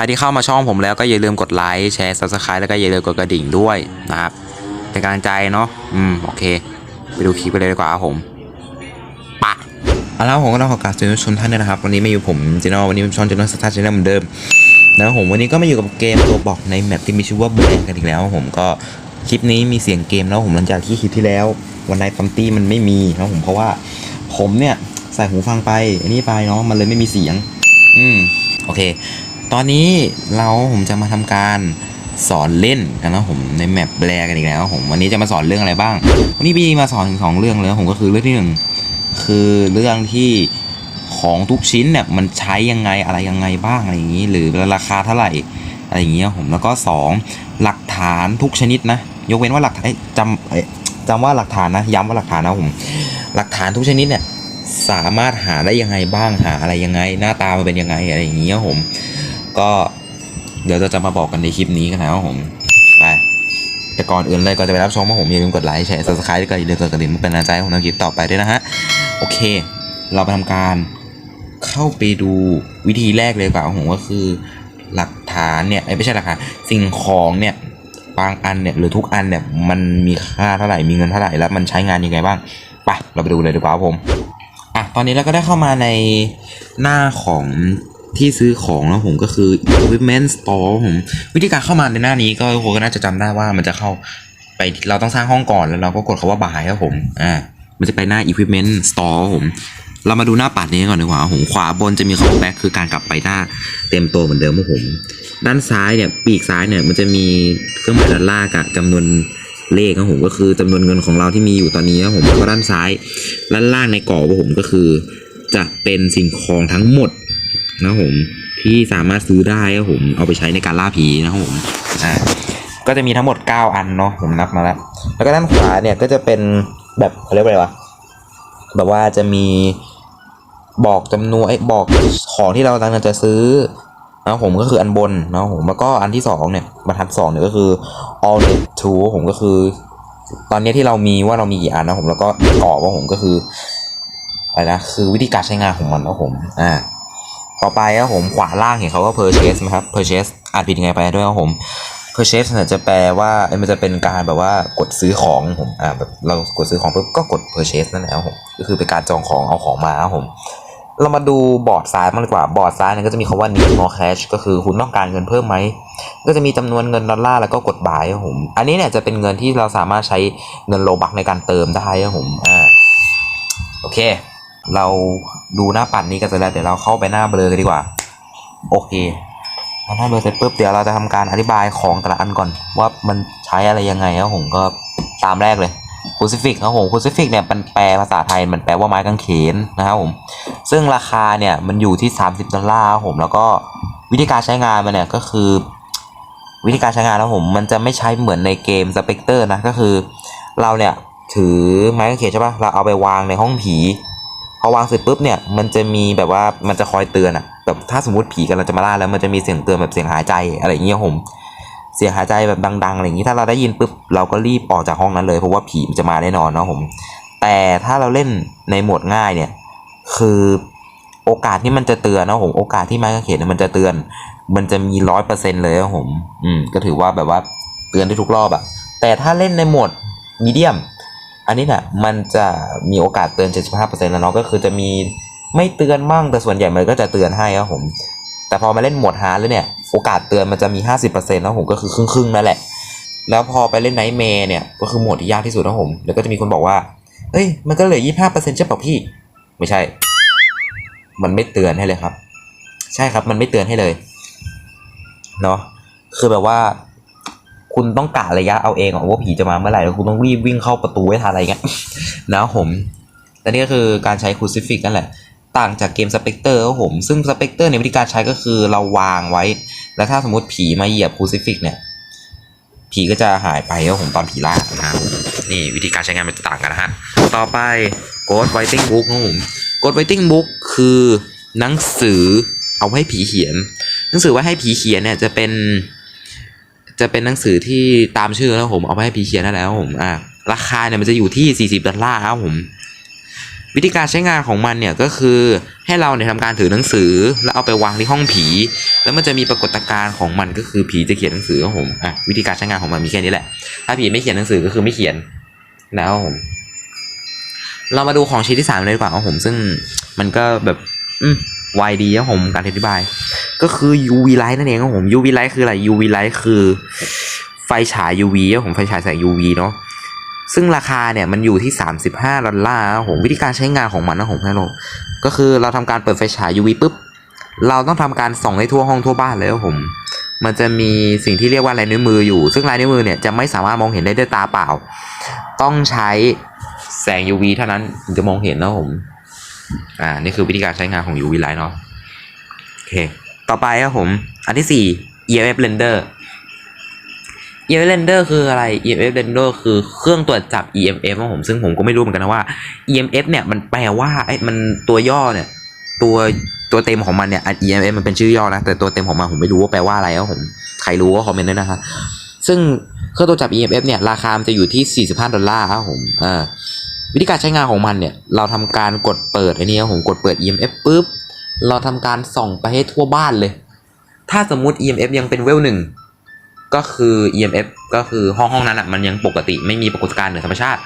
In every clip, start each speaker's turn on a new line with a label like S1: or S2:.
S1: ครที่เข้ามาช่องผมแล้วก็อย่าลืมกดไลค์แชร์ subscribe แล้วก็อย่าลืมกดกระดิ่งด้วยนะครับเป็นกำลังใจเนาะอืมโอเค ไปดูคลิปไปเลยดีกว่าครับผมปะเอาละผมก็ต้องขอกราบสวัสดีชมท่านนะครับ วันนี้มาอยู่ผมเจนอวันนี้ผมช่องเจนอสตาร์เจนอเหมือนเดิมนะครับผมวันนี้ก็มาอยู่กับเกมตัวบอกในแมปที่มีชื่อว่าแบงกันอีกแล้วครับผมก็คลิปนี้มีเสียงเกมแล้วผมหลังจากที่คลิปที่แล้ว วันไนปัมตี้มันไม่มีนะครับผมเพราะว่าผมเนี่ยใส่หูฟังไปอันนี้ไปเนาะมันเลยไม่มีเสียง อืมโอเค ตอนนี้เราผมจะมาทำการสอนเล่นกันนะผมในแมปแบลกันอีกแล้วผมวันนี้จะมาสอนเรื่องอะไรบ้าง วันนี้พี่มาสอนถึงสองเรื่องเลยผมก็คือเรื่องที่หนึ่งคือเรื่องที่ของทุกชิ้นเนี่ยมันใช้ยังไงอะไรยังไงบ้างอะไรอย่างนี้ หรือราคาเท่าไหร่อะไรอย่างเงี้ยผมแล้วก็สองหลักฐานทุกชนิดนะ ยกเว้นว่าหลักฐานจำจำว่าหลักฐานนะย้ำว่าหลักฐานนะผมหลักฐานทุกชนิดเนี่ยสามารถหาได้ยังไงบ้างหาอะไรยังไง หน้าตามันเป็นยังไงอะไรอย่างเงี้ยผม ก็เดี๋ยวเราจะมาบอกกันในคลิปนี้กันนะครับผมไปแต่ก่อนอื่นเลยก็จะไปรับชมว่าผมอย่าลืมกดไลค์แชร์ subscribe แล้วก็อย่าลืมกดกระดิ่งเพื่อเป็นกำลังใจให้ผมทำคลิปต่อไปด้วยนะฮะโอเค เราไปทำการเข้าไปดูวิธีแรกเลยกว่าผมก็คือหลักฐานเนี่ยไม่ใช่หลักฐานสิ่งของเนี่ยบางอันเนี่ยหรือทุกอันเนี่ยมันมีค่าเท่าไหร่มีเงินเท่าไหร่แล้วมันใช้งานยังไงบ้างไปเราไปดูเลยดีกว่าผมอะตอนนี้เราก็ได้เข้ามาในหน้าของ ที่ซื้อของแล้วผมก็คือ equipment store ผมวิธีการเข้ามาในหน้านี้ก็ทุกคนก็น่าจะจำได้ว่ามันจะเข้าไปเราต้องสร้างห้องก่อนแล้วเราก็กดคาว่า buy ครับผมอ่ามันจะไปหน้า equipment store ผม เรามาดูหน้าปัดนี้ก่อนดีกว่าครับผมขวาบนจะมีคำว่า back คือการกลับไปหน้าเต็มตัวเหมือนเดิมครับผม ด้านซ้ายเนี่ยปีกซ้ายเนี่ยมันจะมีเครื่องหมายดอลลาร์กับจำนวนเลขครับผมก็คือจำนวนเงินของเราที่มีอยู่ตอนนี้ครับผมแล้วก็ด้านซ้ายด้านล่างในกรอบครับผมก็คือ จะเป็นสิ่งของทั้งหมด นะผมที่สามารถซื้อได้ครับผมเอาไปใช้ในการล่าผีนะครับผมอ่าก็จะมีทั้งหมด 9 อันเนาะผมนับมาแล้ว แล้วก็ด้านขวาเนี่ยก็จะเป็นแบบเขาเรียกว่าอะไรวะแบบว่าจะมีบอกจำนวนไอ้บอกของที่เรากำลังจะซื้อนะผมก็คืออันบนนะผมแล้วก็อันที่สองเนี่ยบรรทัดสองเนี่ยก็คือ all net to ผมก็คือ ตอนนี้ที่เรามีว่าเรามีกี่อันนะผมแล้วก็กรอบว่าผมก็คืออะไรนะคือวิธีการใช้งานของมันนะผมอ่า ต่อไปครับผมขวาล่างเห็นเขาว่า purchase ไหมครับ purchase อ่านผิดยังไงไปด้วยครับผม purchase จะแปลว่ามันจะเป็นการแบบว่ากดซื้อของผมอ่าแบบเรากดซื้อของปุ๊บก็กด purchase นั่นแหละครับผมก็คือเป็นการจองของเอาของมาครับผมเรามาดูบอร์ดซ้ายมันดีกว่าบอร์ดซ้ายเนี่ยก็จะมีคำว่า need more cash ก็คือคุณต้องการเงินเพิ่มไหมก็จะมีจำนวนเงินดอลลาร์แล้วก็กดบายครับผมอันนี้เนี่ยจะเป็นเงินที่เราสามารถใช้เงินโลบักในการเติมได้ครับผมอ่าโอเค เราดูหน้าปัดนี้กันเสร็จแล้วเดี๋ยวเราเข้าไปหน้าเบลอกันดีกว่า โอเคพอหน้าเบลอเสร็จปุ๊บเดี๋ยวเราจะทำการอธิบายของแต่ละอันก่อน ว่ามันใช้อะไรยังไงครับผมก็ตามแรกเลยคูซิฟิกครับผมคูซิฟิกเนี่ยมันแปลภาษาไทยมันแปลว่าไม้กางเขนนะครับผมซึ่งราคาเนี่ยมันอยู่ที่ 30ดอลลาร์ครับผมแล้วก็วิธีการใช้งานมันเนี่ยก็คือ วิธีการใช้งานนะครับผมมันจะไม่ใช้เหมือนในเกมสเปกเตอร์นะก็คือ เราเนี่ยถือไม้กางเขนใช่ปะเราเอาไปวางในห้องผี พอวางเสร็จปุ๊บเนี่ยมันจะมีแบบว่ามันจะคอยเตือนอะแบบถ้าสมมติผีกำลังจะมาล่าแล้วมันจะมีเสียงเตือนแบบเสียงหายใจอะไรอย่างเงี้ยผมเสียงหายใจแบบดังๆอะไรอย่างนี้ถ้าเราได้ยินปุ๊บเราก็รีบออกจากห้องนั้นเลยเพราะว่าผีมันจะมาแน่นอนเนาะผม แต่ถ้าเราเล่นในโหมดง่ายเนี่ยคือโอกาสที่มันจะเตือนนะผมโอกาสที่ไม้กางเขนเนมันจะเตือน มันจะมีร้อยเปอร์เซ็นต์เลยนะผม อืมก็ถือว่าแบบว่าเตือนได้ทุกรอบอะแต่ถ้าเล่นในโหมดมีเดียม อันนี้เนี่ยมันจะมีโอกาสเตือน 75%แล้วเนาะก็คือจะมีไม่เตือนมั่งแต่ส่วนใหญ่มันก็จะเตือนให้ครับผม แต่พอมาเล่นหมดฮาร์ดแล้วเนี่ยโอกาสเตือนมันจะมี 50%นะผมก็คือครึ่งๆนั่นแหละ แล้วพอไปเล่นไนท์เมย์เนี่ยก็คือหมดที่ยากที่สุดนะผมแล้วก็จะมีคนบอกว่าเอ้ยมันก็เหลือ 25%ใช่เปล่าพี่ ไม่ใช่ มันไม่เตือนให้เลยครับ ใช่ครับมันไม่เตือนให้เลยเนาะคือแบบว่า คุณต้องกะระยะเอาเองว่าผีจะมาเมื่อไหร่แล้วคุณต้องรีบวิ่งเข้าประตูให้ทันอะไรเงี้ยนะผมและนี่ก็คือการใช้คูซิฟิกนั่นแหละ ต่างจากเกมสเปกเตอร์ครับผมซึ่งสเปกเตอร์ในวิธีการใช้ก็คือเราวางไว้ แล้วถ้าสมมติผีมาเหยียบคูซิฟิกเนี่ยผีก็จะหายไปครับผมตอนผีล่านะครับนี่วิธีการใช้งานมันจะต่างกันนะฮะ ต่อไป Ghost Writing Book ครับผม Ghost Writing Book คือหนังสือเอาให้ผีเขียน หนังสือไว้ให้ผีเขียนเนี่ยจะเป็น จะเป็นหนังสือที่ตามชื่อแล้วผมเอาไว้ให้ผีเขียนนั่นและครับผมอ่าราคาเนี่ยมันจะอยู่ที่ 40 ดอลลาร์ครับผม วิธีการใช้งานของมันเนี่ยก็คือให้เราเนี่ยทำการถือหนังสือ แล้วเอาไปวางที่ห้องผี แล้วมันจะมีปรากฏการณ์ของมันก็คือผีจะเขียนหนังสือครับผมอะวิธีการใช้งานของมันมีแค่นี้แหละ ถ้าผีไม่เขียนหนังสือก็คือไม่เขียนแล้วครับผม เรามาดูของชิ้นที่สามเลยดีกว่าครับผม ซึ่งมันก็แบบ อืมไวดีครับผมการอธิบาย ก็คือ UV light นั่นเองครับผม UV light คืออะไร UV light คือไฟฉาย UV ครับผมไฟฉายแสง UV เนาะซึ่งราคาเนี่ยมันอยู่ที่ 35ดอลลาร์ครับผมวิธีการใช้งานของมันนะผมให้เราก็คือเราทำการเปิดไฟฉาย UV ปุ๊บเราต้องทำการส่องในทั่วห้องทั่วบ้านเลยครับผม มันจะมีสิ่งที่เรียกว่าลายนิ้วมืออยู่ ซึ่งลายนิ้วมือเนี่ยจะไม่สามารถมองเห็นได้ด้วยตาเปล่า ต้องใช้แสง UV เท่านั้นถึงจะมองเห็นนะผม อ่า นี่คือวิธีการใช้งานของ UV light เนาะ โอเค ต่อไปครับผม อันที่สี่ EMF render EMF render คืออะไร EMF render คือเครื่องตรวจจับ EMF ครับผมซึ่งผมก็ไม่รู้เหมือนกันนะว่า EMF เนี่ยมันแปลว่าไอ้มันตัวย่อเนี่ยตัวตัวเต็มของมันเนี่ย EMF มันเป็นชื่อย่อนะ แต่ตัวเต็มของมันผมไม่รู้ว่าแปลว่าอะไรครับผมใครรู้ก็คอมเมนต์ด้วยนะครับซึ่งเครื่องตรวจจับ EMF เนี่ยราคามันจะอยู่ที่ 45 ดอลลาร์ครับผมอ่าวิธีการใช้งานของมันเนี่ย เราทำการกดเปิดไอันนี้ครับผมกดเปิด EMF ปุ๊บ เราทำการส่องไปให้ทั่วบ้านเลย ถ้าสมมุติ EMF ยังเป็นเวลหนึ่งก็คือ EMF ก็คือห้องห้องนั้นอะมันยังปกติไม่มีปรากฏการณ์เหนือธรรมชาติ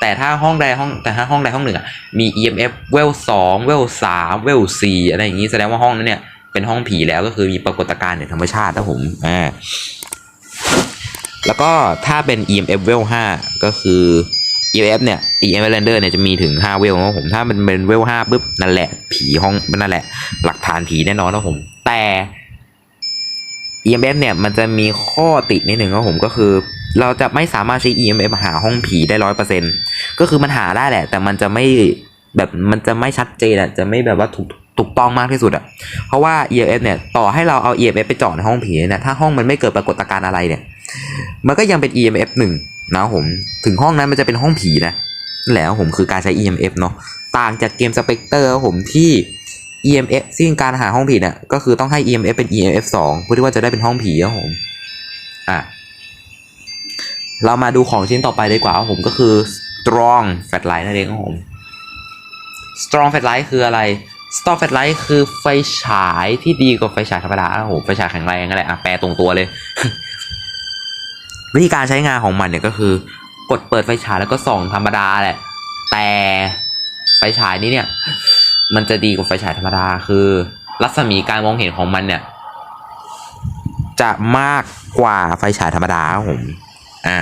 S1: แต่ถ้าห้องใดห้องแต่ถ้าห้องใดห้องหนึ่งอะมี EMF เวลสองเวลสามเวลสี่อะไรอย่างนี้แสดงว่าห้องนั้นเนี่ยเป็นห้องผีแล้วก็คือมีปรากฏการณ์เหนือธรรมชาตินะผมอ่าแล้วก็ถ้าเป็น EMF เวลห้าก็คือ EMF เนี่ย EMF render เนี่ยจะมีถึง 5 เวลนะผมถ้ามันเป็นเวล5ปุ๊บนั่นแหละ ผีห้องนั่นแหละ หลักฐานผีแน่นอนนะผม แต่ EMF เนี่ยมันจะมีข้อตินิดหนึ่งครับผมก็คือ เราจะไม่สามารถใช้ EMF หาห้องผีได้ร้อยเปอร์เซ็นก็คือมันหาได้แหละ แต่มันจะไม่แบบมันจะไม่ชัดเจนอะจะไม่แบบว่าถูกถูกต้องมากที่สุดอะเพราะว่า EMF เนี่ยต่อให้เราเอา EMF ไปเจาะในห้องผีเนี่ยถ้าห้องมันไม่เกิดปรากฏการณ์อะไรเนี่ย มันก็ยังเป็น EMF หนึ่ง นะผมถึงห้องนั้นมันจะเป็นห้องผีนะและครับผมคือการใช้ EMF เนาะต่างจากเกม Spectre ครับผมที่ EMF ซึ่งการหาห้องผีเนี่ยก็คือต้องให้ EMF เป็น EMF 2เพื่อที่ว่าจะได้เป็นห้องผีครับผมอะเรามาดูของชิ้นต่อไปดีกว่าครับผมก็คือ strong flashlight นั่นเองครับผม strong flashlight คืออะไร strong flashlight คือไฟฉายที่ดีกว่าไฟฉายธรรมดาครับผมไฟฉายแข็งแรงนั่นแหละอะแปลตรงตัวเลย วิธีการใช้งานของมันเนี่ยก็คือ กดเปิดไฟฉายแล้วก็ส่องธรรมดาแหละ แต่ไฟฉายนี้เนี่ย มันจะดีกว่าไฟฉายธรรมดาคือ รัศมีการมองเห็นของมันเนี่ย จะมากกว่าไฟฉายธรรมดาครับผมอ่า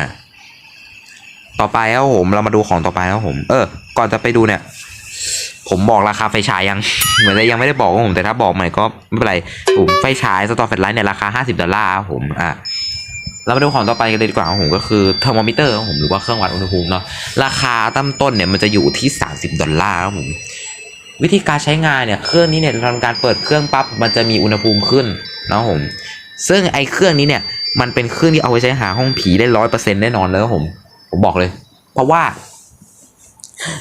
S1: ต่อไปครับผมเรามาดูของต่อไปครับผม เออ ก่อนจะไปดูเนี่ย ผมบอกราคาไฟฉายยัง เหมือนจะยังไม่ได้บอกครับผมแต่ถ้าบอกใหม่ก็ไม่เป็นไรผมไฟฉายสตอร์เฟลไลท์เนี่ยราคา 50 ดอลลาร์ครับผมอ่า เรามาดูของต่อไปกันเลยดีกว่าครับผมก็คือเทอร์โมมิเตอร์ครับผมหรือว่าเครื่องวัดอุณหภูมิเนาะราคาตั้งต้นเนี่ยมันจะอยู่ที่ 30 ดอลลาร์ครับผมวิธีการใช้งานเนี่ยเครื่องนี้เนี่ยทำการเปิดเครื่องปั๊บมันจะมีอุณหภูมิขึ้นนะครับผมซึ่งไอ้เครื่องนี้เนี่ยมันเป็นเครื่องที่เอาไว้ใช้หาห้องผีได้ร้อยเปอร์เซ็นต์แน่นอนเลยครับผมผมบอกเลย เพราะว่า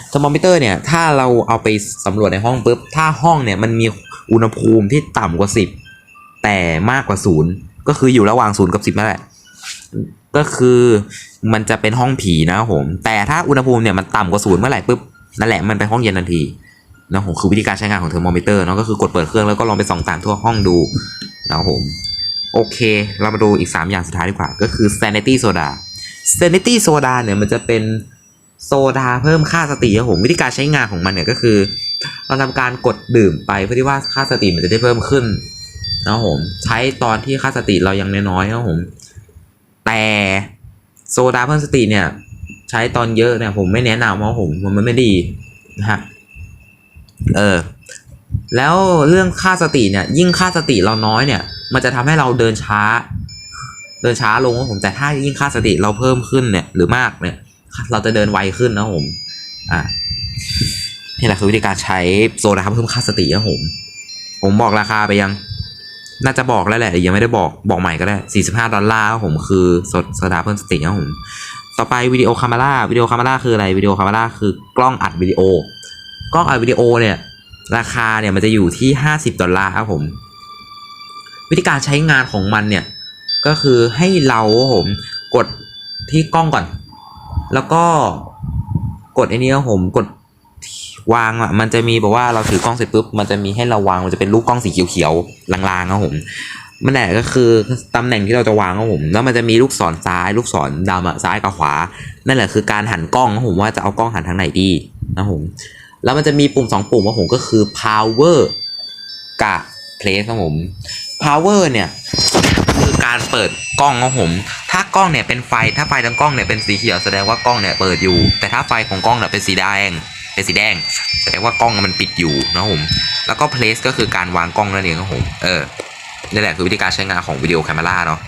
S1: เทอร์โมมิเตอร์เนี่ยถ้าเราเอาไปสำรวจในห้องปุ๊บถ้าห้องเนี่ยมันมีอุณหภูมิที่ต่ำกว่าสิบแต่มากกว่าศูนย์ก็คืออยู่ระหว่างศูนย์กับสิบนั่นแหละ ก็คือมันจะเป็นห้องผีนะครับผม แต่ถ้าอุณหภูมิเนี่ยมันต่ำกว่าศูนย์เมื่อไหร่ปุ๊บนั่นแหละมันเป็นห้องเย็นทันทีนะผมคือวิธีการใช้งานของเทอร์โมมิเตอร์เนาะก็คือกดเปิดเครื่องแล้วก็ลองไปส่องตามทั่วห้องดูนะครับผมโอเค เรามาดูอีก 3 อย่างสุดท้ายดีกว่า ก็คือ sanity soda sanity soda เนี่ยมันจะเป็นโซดาเพิ่มค่าสติครับผมวิธีการใช้งานของมันเนี่ยก็คือ เราทำการกดดื่มไปเพื่อที่ว่าค่าสติมันจะได้เพิ่มขึ้นนะครับผมใช้ตอนที่ค่าสติเรายังน้อยๆครับผม แต่โซดาเพิ่มสติเนี่ย ใช้ตอนเยอะเนี่ยผมไม่แนะนำเพราะผมมันไม่ดีนะฮะเออแล้วเรื่องค่าสติเนี่ย ยิ่งค่าสติเราน้อยเนี่ย มันจะทำให้เราเดินช้า เดินช้าลงครับผมแต่ถ้ายิ่งค่าสติเราเพิ่มขึ้นเนี่ย หรือมากเนี่ย เราจะเดินไวขึ้นนะผมอะนี่แหละคือวิธีการใช้โซดาเพิ่มค่าสตินะผม ผมบอกราคาไปยัง น่าจะบอกแล้วแหละยังไม่ได้บอกบอกใหม่ก็ได้ 45 ดอลลาร์ครับผมคือโซโซดาเพิ่มสติครับผม ต่อไปวิดีโอคาเมราวิดีโอคาเมราคืออะไรวิดีโอคาเมราคือกล้องอัดวิดีโอ กล้องอัดวิดีโอเนี่ย ราคาเนี่ยมันจะอยู่ที่ 50 ดอลลาร์ครับผม วิธีการใช้งานของมันเนี่ย ก็คือให้เราครับผมกดที่กล้องก่อน แล้วก็กดไอ้นี้ครับผมกด วางอะมันจะมีแบบว่าเราถือกล้องเสร็จปุ๊บมันจะมีให้เราวางมันจะเป็นรูปกล้องสีเขียวๆลางๆครับผมมันแหละก็คือตำแหน่งที่เราจะวางครับผมแล้วมันจะมีลูกศรซ้าย ลูกศรดำอะซ้ายกับขวา นั่นแหละคือการหันกล้องครับผมว่าจะเอากล้องหันทางไหนดีนะผมแล้วมันจะมีปุ่มสองปุ่มครับผมก็คือ power กับ place ครับผม power เนี่ยคือการเปิดกล้องครับผม ถ้ากล้องเนี่ยเป็นไฟถ้าไฟทั้งกล้องเนี่ยเป็นสีเขียวแสดงว่ากล้องเนี่ยเปิดอยู่ แต่ถ้าไฟของกล้องเนี่ยเป็นสีแดง เป็นสีแดงแสดงว่ากล้องมันปิดอยู่นะผมแล้วก็ place ก็คือการวางกล้องนั่นเองครับผมเออนี่แหละคือวิธีการใช้งานของวิดีโอแคม e ราเนาะ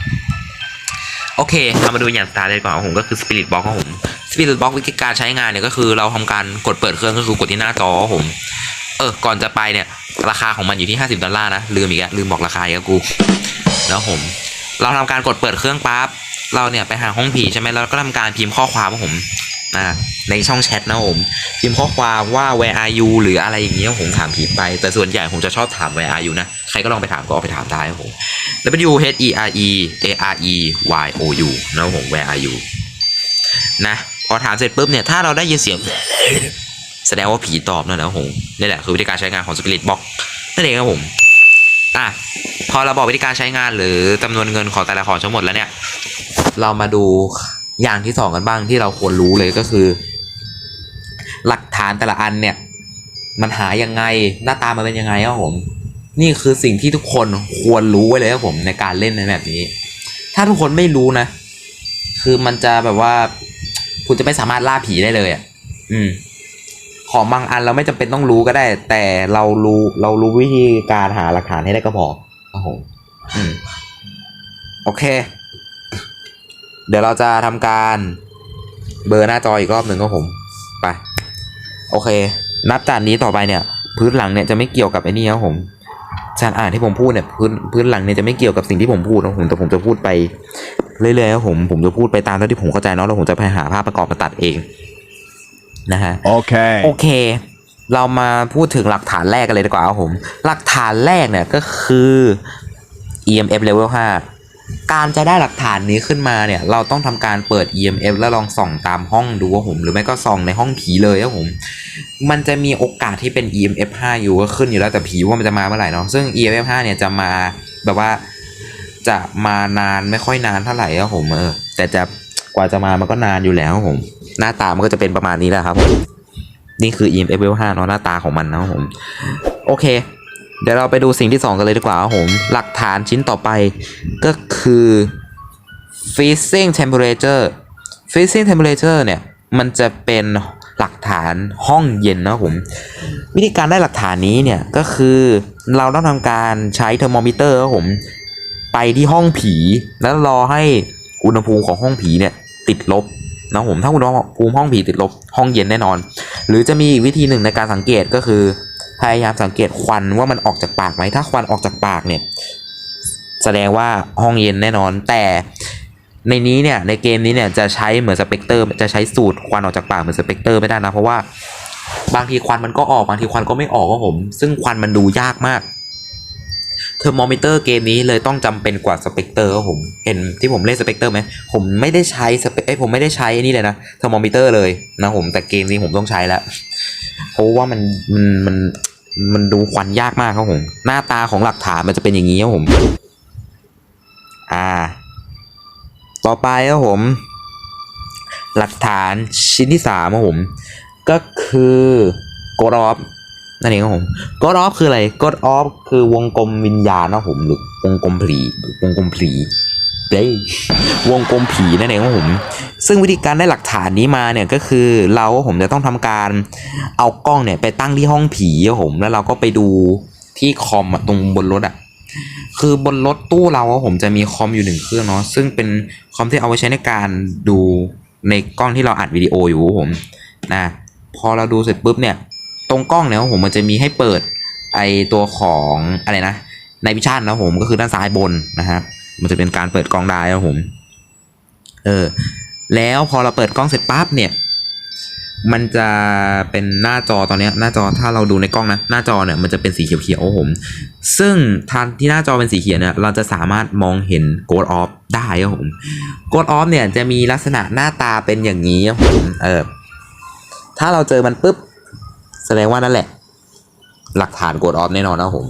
S1: โอเคเรามาดูอย่างตาเลยก่อนผมก็คือ Spirit Box ครับผม Spirit Box วิธีการใช้งานเนี่ยก็คือเราทำการกดเปิดเครื่องก็คือกดที่หน้าจอครับผมเออก่อนจะไปเนี่ยราคาของมันอยู่ที่ 50 ดอลลาร์นะลืมอีกแล้วลืมบอกราคาอีกแล้วกูแล้วผม เราทำการกดเปิดเครื่องปั๊บเราเนี่ยไปหาห้องผีใช่ไหมแล้วก็ทำการพิมพ์ข้อความของผม นะในช่องแชทนะผมพิมพ์ข้อความว่า where are you หรืออะไรอย่างเงี้ยผมถามผีไป แต่ส่วนใหญ่ผมจะชอบถาม where are you นะ ใครก็ลองไปถามก็เอาไปถามได้ครับผม W H E R E A R E Y O U นะผม where are you นะพอถามเสร็จปุ๊บเนี่ยถ้าเราได้ยินเสียง แสดงว่าผีตอบนั่นแหละผมนี่แหละคือวิธีการใช้งานของ Spirit Box นั่นเองครับผมอะพอเราบอกวิธีการใช้งานหรือจำนวนเงินของแต่ละของทั้งหมดแล้วเนี่ย เรามาดู อย่างที่สองกันบ้างที่เราควรรู้เลยก็คือ หลักฐานแต่ละอันเนี่ย มันหายังไงหน้าตามันเป็นยังไงครับผม นี่คือสิ่งที่ทุกคนควรรู้ไว้เลยครับผมในการเล่นในแบบนี้ ถ้าทุกคนไม่รู้นะ คือมันจะแบบว่า คุณจะไม่สามารถล่าผีได้เลยอะอืม ของบางอันเราไม่จำเป็นต้องรู้ก็ได้ แต่เรารู้เรารู้วิธีการหาหลักฐานให้ได้ก็พอครับผมอืมโอเค เดี๋ยวเราจะทำการเบอร์หน้าจออีกรอบหนึ่งครับผม ไป โอเค นับจากนี้ต่อไปเนี่ย พื้นหลังเนี่ยจะไม่เกี่ยวกับไอ้นี่ครับผมการอ่านที่ผมพูดเนี่ยพื้นพื้นหลังเนี่ยจะไม่เกี่ยวกับสิ่งที่ผมพูดนะผมแต่ผมจะพูดไปเรื่อยๆครับผมผมจะพูดไปตามเท่าที่ผมเข้าใจเนาะแล้วผมจะไปหาภาพประกอบมาตัดเองนะฮะ
S2: Okay.
S1: โอเค เรามาพูดถึงหลักฐานแรกกันเลยดีกว่าครับผม หลักฐานแรกเนี่ยก็คือ EMF level 5 การจะได้หลักฐานนี้ขึ้นมาเนี่ย เราต้องทำการเปิด EMF แล้วลองส่องตามห้องดูว่าผม หรือไม่ก็ส่องในห้องผีเลยครับผม มันจะมีโอกาสที่เป็น EMF 5 อยู่ก็ขึ้นอยู่แล้วแต่ผีว่ามันจะมาเมื่อไหร่เนาะซึ่ง EMF 5 เนี่ยจะมาแบบว่าจะมานานไม่ค่อยนานเท่าไหร่ครับผมเออแต่จะกว่าจะมามันก็นานอยู่แล้วครับผม หน้าตามันก็จะเป็นประมาณนี้แหละครับ นี่คือ EMF 5 เนาะหน้าตาของมันนะครับผม โอเค เดี๋ยวเราไปดูสิ่งที่ 2 กันเลยดีกว่าครับผม หลักฐานชิ้นต่อไปก็ คือ freezing temperature freezing temperature เนี่ย มันจะเป็นหลักฐานห้องเย็นนะผม วิธีการได้หลักฐานนี้เนี่ย ก็คือเราต้องทำการใช้เทอร์โมมิเตอร์ครับผม ไปที่ห้องผีแล้วรอให้อุณหภูมิของห้องผีเนี่ยติดลบนะผมถ้าอุณหภูมิห้องผีติดลบห้องเย็นแน่นอน หรือจะมีวิธีหนึ่งในการสังเกตก็คือ พยายามสังเกตควันว่ามันออกจากปากไหมถ้าควันออกจากปากเนี่ย แสดงว่าห้องเย็นแน่นอน แต่ในนี้เนี่ยในเกมนี้เนี่ยจะใช้เหมือนสเปกเตอร์จะใช้สูตรควันออกจากปากเหมือนสเปกเตอร์ไม่ได้นะ เพราะว่าบางทีควันมันก็ออกบางทีควันก็ไม่ออกครับผม ซึ่งควันมันดูยากมากเทอร์โมมิเตอร์เกมนี้เลยต้องจำเป็นกว่าสเปกเตอร์ครับผมเห็นที่ผมเล่นสเปกเตอร์ไหมผมไม่ได้ใช้สเปกผมไม่ได้ใช้อนนี่เลยนะเทอร์โมมิเตอร์เลยนะผมแต่เกมนี้ผมต้องใช้แล้วเพราะว่ามันมันมันมันดูควันยากมากครับผม หน้าตาของหลักฐานมันจะเป็นอย่างนี้ครับผม อ่า ต่อไปครับผม หลักฐานชิ้นที่สามครับผม ก็คือกดอฟนั่นเองครับผมกดอฟคืออะไรกดออฟคือวงกลมวิญญาณนะผมหรือวงกลมผีวงกลมผีเด้ยวงกลมผีนั่นเองครับผม ซึ่งวิธีการได้หลักฐานนี้มาเนี่ยก็คือเราผมจะต้องทำการเอากล้องเนี่ยไปตั้งที่ห้องผีครับผมแล้วเราก็ไปดูที่คอมอะตรงบนรถอะ คือบนรถตู้เราผมจะมีคอมอยู่หนึ่งเครื่องเนาะซึ่งเป็นคอมที่เอาไว้ใช้ในการดูในกล้องที่เราอัดวิดีโออยู่ครับผมนะพอเราดูเสร็จปุ๊บเนี่ย ตรงกล้องเนี่ยครับผมมันจะมีให้เปิดไอตัวของอะไรนะในวิชั่นนะครับผมก็คือด้านซ้ายบนนะครับมันจะเป็นการเปิดกล้องได้ครับผม เออ แล้วพอเราเปิดกล้องเสร็จปั๊บเนี่ย มันจะเป็นหน้าจอตอนนี้หน้าจอถ้าเราดูในกล้องนะ หน้าจอเนี่ยมันจะเป็นสีเขียวๆผม ซึ่งทางที่หน้าจอเป็นสีเขียวเนี่ยเราจะสามารถมองเห็น Ghost Off ได้ครับผม Ghost Off เนี่ยจะมีลักษณะหน้าตาเป็นอย่างนี้ครับผมเออถ้าเราเจอมันปุ๊บ แสดงว่านั่นแหละ หลักฐานโกดออฟแน่นอนนะผม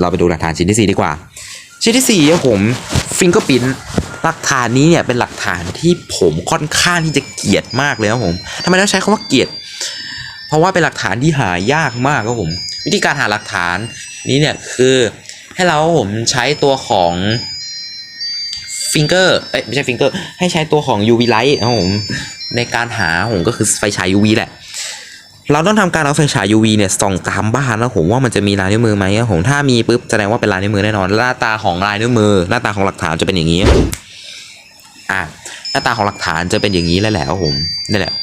S1: เราไปดูหลักฐานชิ้นที่สี่ดีกว่า ชิ้นที่สี่ครับผมฟิงเกอร์พินหลักฐานนี้เนี่ยเป็นหลักฐานที่ผมค่อนข้างที่จะเกลียดมากเลยครับผมทำไมต้องใช้คำว่าเกลียด เพราะว่าเป็นหลักฐานที่หายากมากครับผม วิธีการหาหลักฐานนี้เนี่ยคือให้เราผมใช้ตัวของฟิงเกอร์เอ้ยไม่ใช่ฟิงเกอร์ให้ใช้ตัวของ UV light ครับผมในการหาผมก็คือไฟฉาย UV แหละ เราต้องทำการเอาไฟฉาย UV เนี่ยส่องตามบ้านแล้วผมว่ามันจะมีลายนิ้วมือไหมผมถ้ามีปุ๊บแสดงว่าเป็นลายนิ้วมือแน่นอน หน้าตาของลายนิ้วมือ หน้าตาของหลักฐานจะเป็นอย่างนี้ อะหน้าตาของหลักฐานจะเป็นอย่างนี้แล้วแหละครับผมนี่แหละ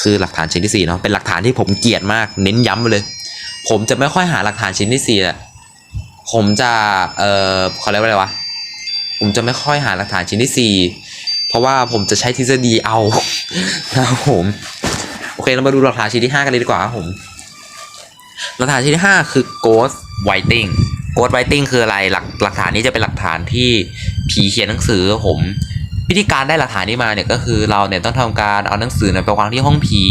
S1: คือหลักฐานชิ้นที่สี่เนาะเป็นหลักฐานที่ผมเกลียดมากเน้นย้ำไปเลย ผมจะไม่ค่อยหาหลักฐานชิ้นที่สี่อะผมจะเอ่อเขาเรียกว่าอะไรวะผมจะไม่ค่อยหาหลักฐานชิ้นที่สี่เพราะว่าผมจะใช้ทฤษฎีเอานะครับผม โอเค เรามาดูหลักฐานชิ้นที่ 5 กันเลยดีกว่าครับผมหลักฐานชิ้นที่ 5 คือ ghost writing ghost writing คืออะไรหลักหลักฐานนี้จะเป็นหลักฐานที่ผีเขียนหนังสือครับผมวิธีการได้หลักฐานนี้มาเนี่ยก็คือเราเนี่ยต้องทำการเอาหนังสือเนี่ยไปวางที่ห้องผี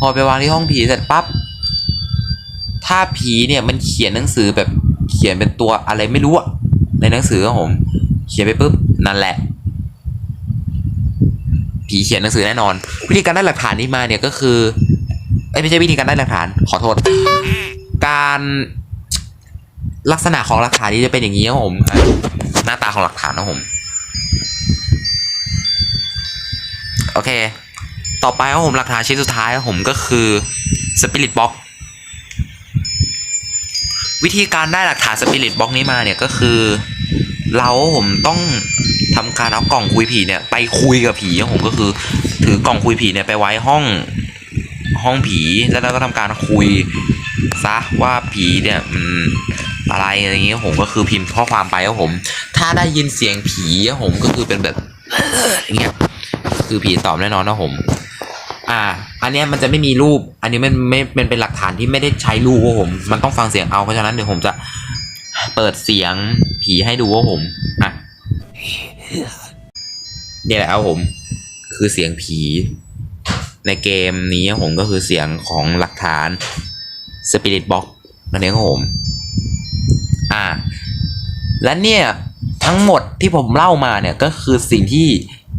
S1: พอไปวางที่ห้องผีเสร็จปั๊บถ้าผีเนี่ยมันเขียนหนังสือแบบเขียนเป็นตัวอะไรไม่รู้อะในหนังสือครับผม เขียนไปปุ๊บนั่นแหละ ผีเขียนหนังสือแน่นอน วิธีการได้หลักฐานนี้มาเนี่ยก็คือเอ้ไม่ใช่วิธีการได้หลักฐานขอโทษ การลักษณะของหลักฐานนี้จะเป็นอย่างนี้ครับผมหน้าตาของหลักฐานนะผมโอเค ต่อไปครับผมหลักฐานชิ้นสุดท้ายครับผมก็คือ Spirit Box วิธีการได้หลักฐาน Spirit Box นี้มาเนี่ยก็คือ เราผมต้อง ทำการเอากล่องคุยผีเนี่ยไปคุยกับผีครับผมก็คือ ถือกล่องคุยผีเนี่ยไปไว้ห้องห้องผีแล้วเราก็ทำการคุยซะว่าผีเนี่ยอืมอะไรอะไรอย่างเงี้ยผมก็คือพิมพ์ข้อความไปครับผม ถ้าได้ยินเสียงผีครับผมก็คือเป็นแบบอย่างเงี้ยคือผีตอบแน่นอนนะผม อ่า อันนี้มันจะไม่มีรูป อันนี้มันไม่มันเป็นหลักฐานที่ไม่ได้ใช้รูปครับผม มันต้องฟังเสียงเอาเพราะฉะนั้นเดี๋ยวผมจะเปิดเสียงผีให้ดูว่าผมอะ เนี่ยแหละครับผม คือเสียงผี ในเกมนี้ผมก็คือเสียงของหลักฐาน Spirit Box นั่นเองครับผม อ่า และเนี่ยทั้งหมดที่ผมเล่ามาเนี่ยก็คือสิ่งที่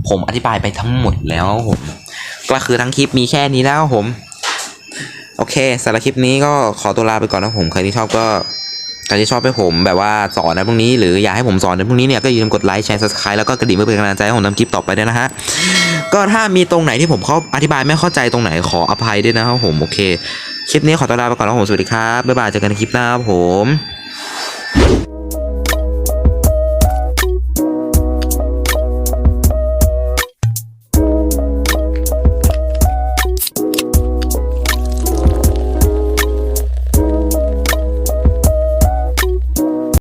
S1: ผมอธิบายไปทั้งหมดแล้วครับผม ก็คือทั้งคลิปมีแค่นี้แล้วครับผม โอเคสำหรับคลิปนี้ก็ขอตัวลาไปก่อนนะผม ใครที่ชอบก็ ครที่ชอบให้ผมแบบว่าสอนในพวกนี้หรืออยากให้ผมสอนในพวกนี้เนี่ยก็อย่าลืมกดไลค์แชร์ซับสไคร้แล้วก็กระดิ่งเพื่อเป็นกำลังใจให้ผมทำคลิปต่อไปด้วยนะฮะก็ถ้ามีตรงไหนที่ผมเขาอธิบายไม่เข้าใจตรงไหนขออภัยด้วยนะครับผมโอเค คลิปนี้ขอตัวลาไปก่อนนะผมสวัสดีครับบ๊ายบายเจอกันในคลิปหน้าครับผม